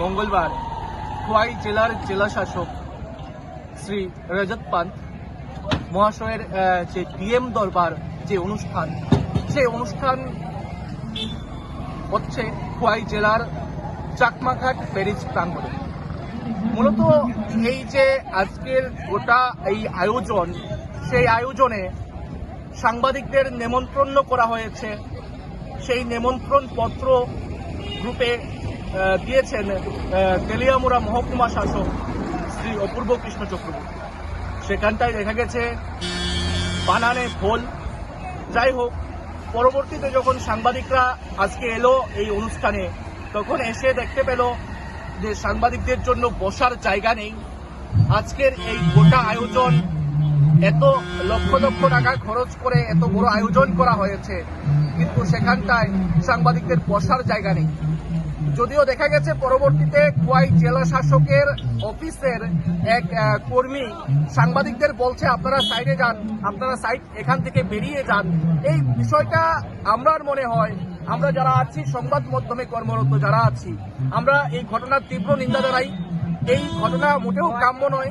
মঙ্গলবার খোয়াই জেলার জেলা শাসক শ্রী রজত পান্ত মহাশয়ের যে ডিএম দরবার যে অনুষ্ঠান, সেই অনুষ্ঠান হচ্ছে খোয়াই জেলার চাকমাঘাট ব্যারিজ প্রাঙ্গণে। মূলত এই যে আজকের গোটা এই আয়োজন, সেই আয়োজনে সাংবাদিকদের নেমন্ত্রণ করা হয়েছে। সেই নেমন্ত্রণ পত্র গ্রুপে দিয়েছেন আহ, তেলিয়ামুড়া মহকুমা শাসক শ্রী অপূর্ব কৃষ্ণ চক্রবর্তী। সেখানটায় দেখা গেছে বানানে ভোল যাই হোক পরবর্তীতে যখন সাংবাদিকরা আজকে এলো এই অনুষ্ঠানে তখন এসে দেখতে পেল যে সাংবাদিকদের জন্য বসার জায়গা নেই। আজকের এই গোটা আয়োজন এত লক্ষ লক্ষ টাকা খরচ করে এত বড় আয়োজন করা হয়েছে কিন্তু সেখানটায় সাংবাদিকদের বসার জায়গা নেই। যদিও দেখা গেছে পরবর্তীতে কোয়াই জেলা শাসকের অফিসের এক কর্মী সাংবাদিকদের বলছে, আপনারা সাইডে যান, আপনারা সাইড এখান থেকে বেরিয়ে যান। এই বিষয়টা আমরার মনে হয়, আমরা যারা আছি, সংবাদ মাধ্যমে কর্মরত যারা আছি, আমরা এই ঘটনার তীব্র নিন্দা জানাই। এই ঘটনা মোটেও কাম্য নয়।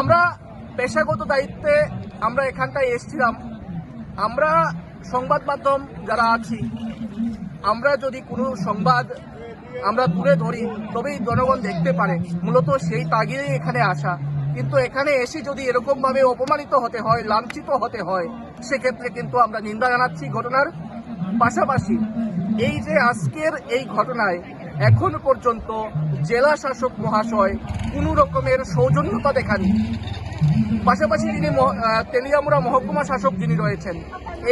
আমরা পেশাগত দায়িত্বে আমরা এখানটায় এসেছিলাম। আমরা সংবাদ মাধ্যম যারা আছি, আমরা যদি কোনো সংবাদ আমরা তুলে ধরি, তবেই জনগণ দেখতে পারে। মূলত সেই তাগিদেই এখানে আসা। কিন্তু এখানে এসে যদি এরকম ভাবে অপমানিত হতে হয়, লাঞ্ছিত হতে হয়, সেক্ষেত্রে কিন্তু আমরা নিন্দা জানাচ্ছি ঘটনার পাশাপাশি। এই যে আজকের এই ঘটনায় এখন পর্যন্ত জেলা শাসক মহাশয় কোনো রকমের সৌজন্যতা দেখানি পাশাপাশি তিনি তেলিয়ামুড়া মহকুমা শাসক যিনি রয়েছেন,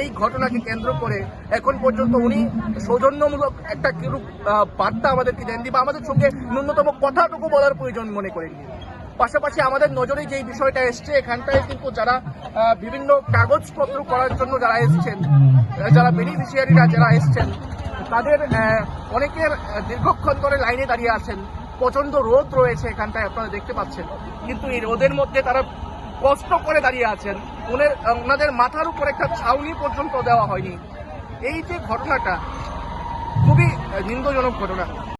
এই ঘটনাকে কেন্দ্র করে এখন পর্যন্ত উনি সৌজন্যমূলক একটা কিরূপ বার্তা আমাদেরকে দেন বা আমাদের সঙ্গে ন্যূনতম কথাটুকু বলার প্রয়োজন মনে করেন পাশাপাশি আমাদের নজরে যেই বিষয়টা এসছে, এখানটায় কিন্তু যারা বিভিন্ন কাগজপত্র করার জন্য যারা এসছেন, যারা বেনিফিশিয়ারিরা যারা এসছেন তাদের অনেকের দীর্ঘক্ষণ ধরে লাইনে দাঁড়িয়ে আছেন। প্রচণ্ড রোদ রয়েছে এখানটায়, আপনারা দেখতে পাচ্ছেন। কিন্তু এই রোদের মধ্যে তারা কষ্ট করে দাঁড়িয়ে আছেন। ওনের ওনাদের মাথার উপর একটা ছাউনি পর্যন্ত দেওয়া হয়নি। এই যে ঘটনাটা, খুবই নিন্দজনক ঘটনা।